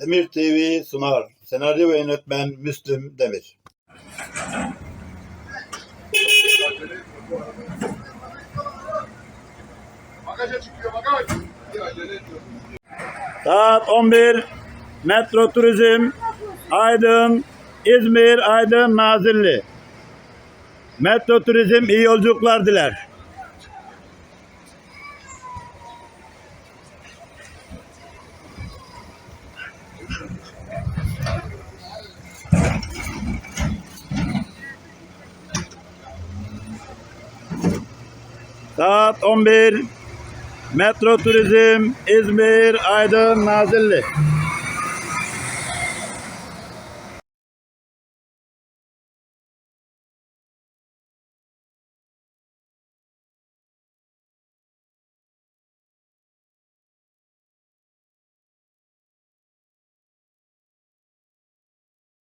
Demir TV sunar. Senaryo ve yönetmen Müslüm Demir. Bagaja çıkıyor bagaj. Saat 11 Metro Turizm Aydın İzmir Aydın Nazilli. Metro Turizm iyi yolculuklar diler. Saat 11 Metro Turizm İzmir Aydın Nazilli.